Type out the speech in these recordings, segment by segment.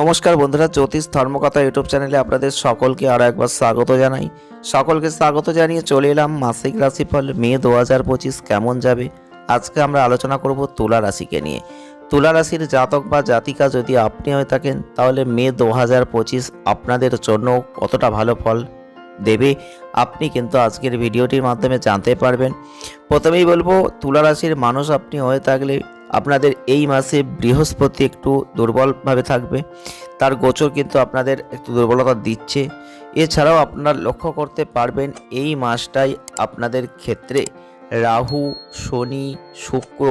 নমস্কার বন্ধুরা, জ্যোতিষ ধর্মকথা ইউটিউব চ্যানেলে আপনাদের সকলকে আরও একবার স্বাগত জানাই। সকলকে স্বাগত জানিয়ে চলে এলাম মাসিক রাশিফল মে দু হাজার পঁচিশ কেমন যাবে? আজকে আমরা আলোচনা করব তুলা রাশিকে নিয়ে। তুলা রাশির জাতক বা জাতিকা যদি আপনি হয়ে থাকেন, তাহলে মে দু হাজার পঁচিশ আপনাদের জন্য কতটা ভালো ফল দেবে? আপনি কিন্তু আজকের ভিডিওটির মাধ্যমে জানতে পারবেন। প্রথমেই বলব, তুলা রাশির মানুষ আপনি হয়ে থাকলে আপনাদের এই মাসে বৃহস্পতি একটু দুর্বলভাবে থাকবে। তার গোচর কিন্তু আপনাদের একটু দুর্বলতা দিচ্ছে। এছাড়াও আপনারা লক্ষ্য করতে পারবেন, এই মাসটাই আপনাদের ক্ষেত্রে রাহু, শনি, শুক্র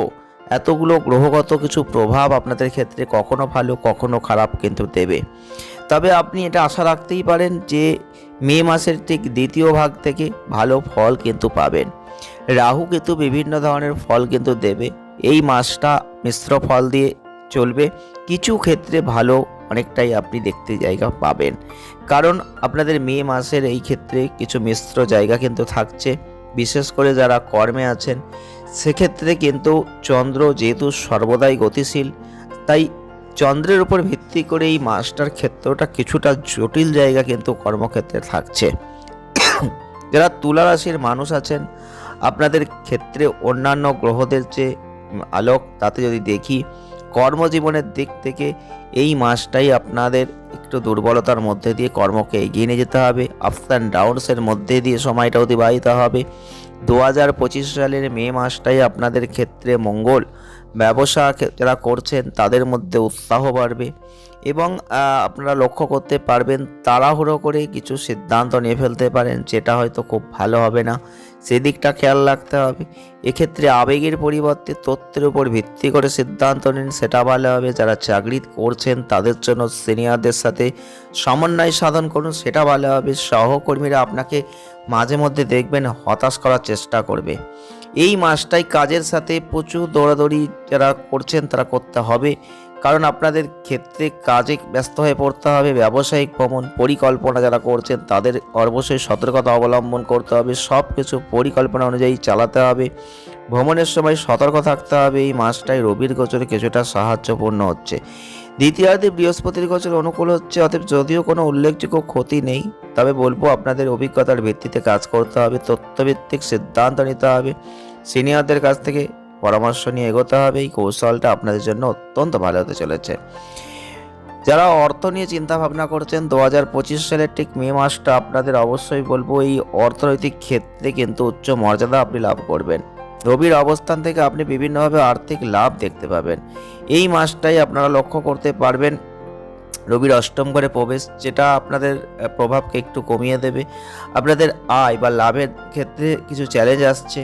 এতগুলো গ্রহগত কিছু প্রভাব আপনাদের ক্ষেত্রে কখনো ভালো, কখনো খারাপ কিন্তু দেবে। তবে আপনি এটা আশা রাখতেই পারেন যে মে মাসের ঠিক দ্বিতীয় ভাগ থেকে ভালো ফল কিন্তু পাবেন। রাহু কিন্তু বিভিন্ন ধরনের ফল কিন্তু দেবে। এই মাসটা মিশ্র ফল দিয়ে চলবে। কিছু ক্ষেত্রে ভালো অনেকটাই আপনি দেখতে জায়গা পাবেন। কারণ আপনাদের মে মাসের এই ক্ষেত্রে কিছু মিশ্র জায়গা কিন্তু থাকছে। বিশেষ করে যারা কর্মে আছেন, সেক্ষেত্রে কিন্তু চন্দ্র যেহেতু সর্বদাই গতিশীল, তাই চন্দ্রের উপর ভিত্তি করে এই মাসটার ক্ষেত্রটা কিছুটা জটিল জায়গা কিন্তু কর্মক্ষেত্রে থাকছে। যারা তুলা রাশির মানুষ আছেন, আপনাদের ক্ষেত্রে অন্যান্য গ্রহদের যে আলোক, তাতে যদি দেখি, কর্মজীবনের দিক থেকে এই মাসটাই আপনাদের একটু দুর্বলতার মধ্যে দিয়ে কর্মকে এগিয়ে নিয়ে যেতে হবে। আপস অ্যান্ড ডাউনসের মধ্যে দিয়ে সময়টা অতিবাহিত হবে। দু হাজার পঁচিশ সালের মে মাসটাই আপনাদের ক্ষেত্রে মঙ্গল। ব্যবসা যারা করছেন, তাদের মধ্যে উৎসাহ বাড়বে। এবং আপনারা লক্ষ্য করতে পারবেন তাড়াহুড়ো করে কিছু সিদ্ধান্ত নিয়ে ফেলতে পারেন, যেটা হয়তো খুব ভালো হবে না। সেদিকটা খেয়াল রাখতে হবে। এক্ষেত্রে আবেগের পরিবর্তে তথ্যের উপর ভিত্তি করে সিদ্ধান্ত নিন, সেটা ভালো হবে। যারা চাকরি করছেন, তাদের জন্য সিনিয়রদের সাথে সমন্বয় সাধন করুন, সেটা ভালো হবে। সহকর্মীরা আপনাকে মাঝে মধ্যে দেখবেন, হতাশ করার চেষ্টা করবে। এই মাসটাই কাজের সাথে প্রচুর দৌড়াদৌড়ি যারা করছেন, তারা করতে হবে। কারণ আপনাদের ক্ষেত্রে কাজে ব্যস্ত হয়ে পড়তে হবে, ব্যবসায়িক ভ্রমণ পরিকল্পনা যারা করছেন তাদের অবশ্যই সতর্কতা অবলম্বন করতে হবে সব কিছু পরিকল্পনা অনুযায়ী চালাতে হবে, ভ্রমণের সময় সতর্ক থাকতে হবে, এই মাসটায় রবির গোচরে কিছুটা সাহায্যপূর্ণ হচ্ছে। দ্বিতীয়ার্ধে বৃহস্পতির গোচর অনুকূল হচ্ছে, অতএব যদিও কোনো উল্লেখযোগ্য ক্ষতি নেই, তবে বলব আপনাদের অভিজ্ঞতার ভিত্তিতে কাজ করতে হবে, তথ্যভিত্তিক সিদ্ধান্ত নিতে হবে, সিনিয়রদের কাছ থেকে পরামর্শ নিয়ে এগোতে হবে। এই কৌশলটা আপনাদের জন্য অত্যন্ত ভালো হতে চলেছে। যারা অর্থ নিয়ে চিন্তা ভাবনা করছেন, দু হাজার পঁচিশ সালের ঠিক মে মাসটা আপনাদের অবশ্যই বলব, এই অর্থনৈতিক ক্ষেত্রে কিন্তু উচ্চ মর্যাদা আপনি লাভ করবেন। রবির অবস্থান থেকে আপনি বিভিন্নভাবে আর্থিক লাভ দেখতে পাবেন। এই মাসটাই আপনারা লক্ষ্য করতে পারবেন। রবির অষ্টম ঘরে প্রবেশ, যেটা আপনাদের প্রভাবকে একটু কমিয়ে দেবে। আপনাদের আয় বা লাভের ক্ষেত্রে কিছু চ্যালেঞ্জ আসছে।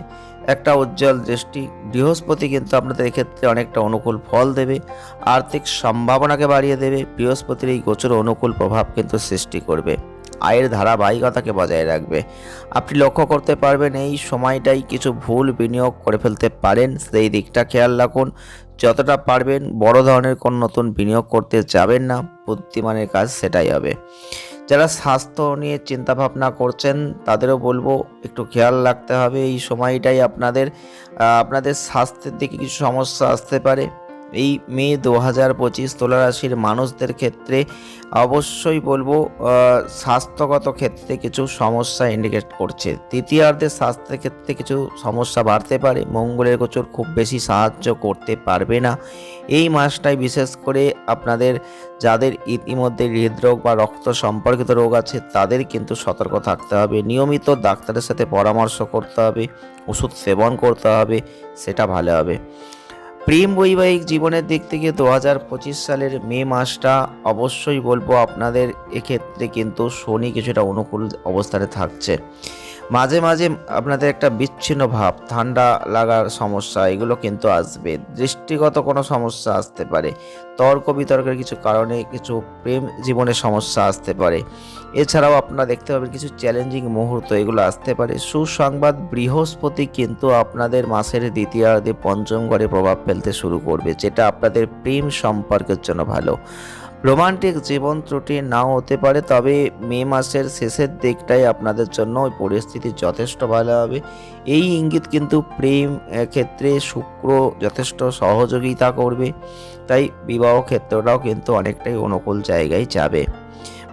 একটা উজ্জ্বল দৃষ্টি। বৃহস্পতি কিন্তু আপনাদের এক্ষেত্রে অনেকটা অনুকূল ফল দেবে, আর্থিক সম্ভাবনাকে বাড়িয়ে দেবে, বৃহস্পতির এই গোচর অনুকূল প্রভাব কিন্তু সৃষ্টি করবে। আয়ের ধারাবাহিকতাকে বজায় রাখবে। আপনি লক্ষ্য করতে পারবেন, এই সময়টাই কিছু ভুল বিনিয়োগ করে ফেলতে পারেন। সেই দিকটা খেয়াল রাখুন, যতটা পারবেন বড় ধরনের কোনো নতুন বিনিয়োগ করতে যাবেন না, বুদ্ধিমানের কাজ সেটাই হবে। যারা স্বাস্থ্য নিয়ে চিন্তা ভাবনা করছেন, তাদেরও বলব একটু খেয়াল রাখতে হবে। এই সময়টাই আপনাদের আপনাদের স্বাস্থ্যের দিকে কিছু সমস্যা আসতে পারে। এই মে দু হাজার পঁচিশ তোলা রাশির মানুষদের ক্ষেত্রে অবশ্যই বলব স্বাস্থ্যগত ক্ষেত্রে কিছু সমস্যা ইন্ডিকেট করছে। তৃতীয়ার্ধের স্বাস্থ্যের ক্ষেত্রে কিছু সমস্যা বাড়তে পারে, মঙ্গলের গোচর খুব বেশি সাহায্য করতে পারবে না। এই মাসটায় বিশেষ করে আপনাদের যাদের ইতিমধ্যে হৃদরোগ বা রক্ত সম্পর্কিত রোগ আছে, তাদের কিন্তু সতর্ক থাকতে হবে। নিয়মিত ডাক্তারের সাথে পরামর্শ করতে হবে, ওষুধ সেবন করতে হবে, সেটা ভালো হবে। প্রেম বৈবাহিক জীবনের দিক থেকে দু হাজার পঁচিশ সালের মে মাসটা অবশ্যই বলব আপনাদের এক্ষেত্রে কিন্তু শনি কিছুটা অনুকূল অবস্থানে থাকছে। মাঝে মাঝে আপনাদের একটা বিচ্ছিন্ন ভাব, ঠান্ডা লাগার সমস্যা, এগুলো কিন্তু আসবে। দৃষ্টিগত কোনো সমস্যা আসতে পারে। তর্ক বিতর্কের কিছু কারণে কিছু প্রেম জীবনের সমস্যা আসতে পারে। এছাড়াও আপনারা দেখতে পাবেন কিছু চ্যালেঞ্জিং মুহূর্ত, এগুলো আসতে পারে। সুসংবাদ বৃহস্পতি কিন্তু আপনাদের মাসের দ্বিতীয়ার্ধে পঞ্চম ঘরে প্রভাব ফেলতে শুরু করবে, যেটা আপনাদের প্রেম সম্পর্কের জন্য ভালো। রোমান্টিক জীবন ত্রুটি নাও হতে পারে, তবে মে মাসের শেষের দিকটাই আপনাদের জন্য ওই পরিস্থিতি যথেষ্ট ভালো হবে। এই ইঙ্গিত কিন্তু প্রেম ক্ষেত্রে শুক্র যথেষ্ট সহযোগিতা করবে, তাই বিবাহ ক্ষেত্রটাও কিন্তু অনেকটাই অনুকূল জায়গায় যাবে।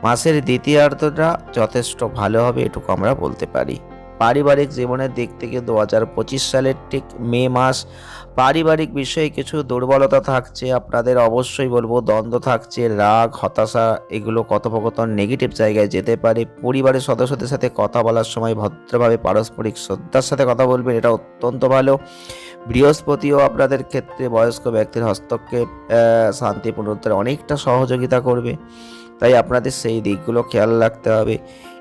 মাসের দ্বিতীয়ার্ধটা যথেষ্ট ভালো হবে এটুকু আমরা বলতে পারি। পারিবারিক জীবনের দিক থেকে দু হাজার পঁচিশ সালের ঠিক মে মাস পারিবারিক বিষয়ে কিছু দুর্বলতা থাকছে, আপনাদের অবশ্যই বলব দ্বন্দ্ব থাকছে, রাগ, হতাশা এগুলো কথোপকথন নেগেটিভ জায়গায় যেতে পারে। পরিবারের সদস্যদের সাথে কথা বলার সময় ভদ্রভাবে পারস্পরিক শ্রদ্ধার সাথে কথা বলবেন, এটা অত্যন্ত ভালো। বৃহস্পতিও আপনাদের ক্ষেত্রে বয়স্ক ব্যক্তির হস্তক্ষেপ শান্তি পুনরুদ্ধারে অনেকটা সহযোগিতা করবে। তাই আপনাদের সেই দিকগুলো খেয়াল রাখতে হবে।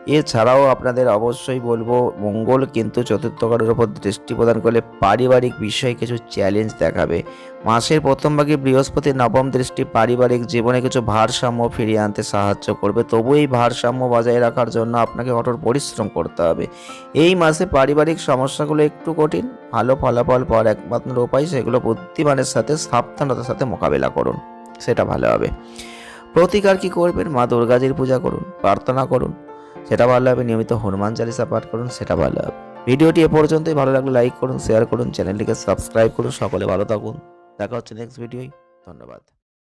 এছাড়াও আপনাদের অবশ্যই বলব, মঙ্গল কিন্তু চতুর্থ ঘরের উপর দৃষ্টি প্রদান করলে পারিবারিক বিষয়ে কিছু চ্যালেঞ্জ দেখাবে। মাসের প্রথম ভাগে বৃহস্পতির নবম দৃষ্টি পারিবারিক জীবনে কিছু ভারসাম্য ফিরিয়ে আনতে সাহায্য করবে। তবু এই ভারসাম্য বজায় রাখার জন্য আপনাকে কঠোর পরিশ্রম করতে হবে। এই মাসে পারিবারিক সমস্যাগুলো একটু কঠিন, ভালো ফলাফল পাওয়ার একমাত্র উপায় সেগুলো বুদ্ধিমানের সাথে সাবধানতার সাথে মোকাবেলা করুন। সেটা ভালো হবে। প্রতিকার কি করবেন? মা দুর্গাজির পূজা করুন, প্রার্থনা করুন, সেটা ভালো হবে। নিয়মিত হনুমান চালিসা পাঠ করুন, সেটা ভালো হবে। ভিডিওটি এ পর্যন্তই। ভালো লাগলে লাইক করুন শেয়ার করুন চ্যানেলটিকে সাবস্ক্রাইব করুন। সকলে ভালো থাকুন। দেখা হচ্ছে নেক্সট ভিডিওয় ধন্যবাদ।